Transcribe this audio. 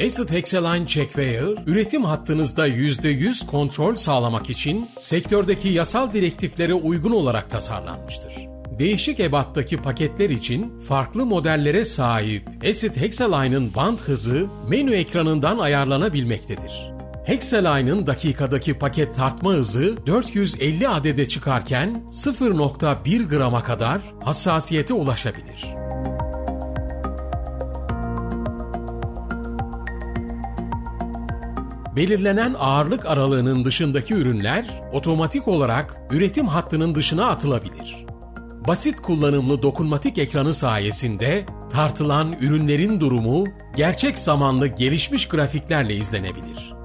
Acid Hexalign Checkware, üretim hattınızda %100 kontrol sağlamak için sektördeki yasal direktiflere uygun olarak tasarlanmıştır. Değişik ebattaki paketler için farklı modellere sahip Acid Hexaline'ın band hızı menü ekranından ayarlanabilmektedir. Hexaline'ın dakikadaki paket tartma hızı 450 adede çıkarken 0.1 grama kadar hassasiyete ulaşabilir. Belirlenen ağırlık aralığının dışındaki ürünler otomatik olarak üretim hattının dışına atılabilir. Basit kullanımlı dokunmatik ekranı sayesinde tartılan ürünlerin durumu gerçek zamanlı gelişmiş grafiklerle izlenebilir.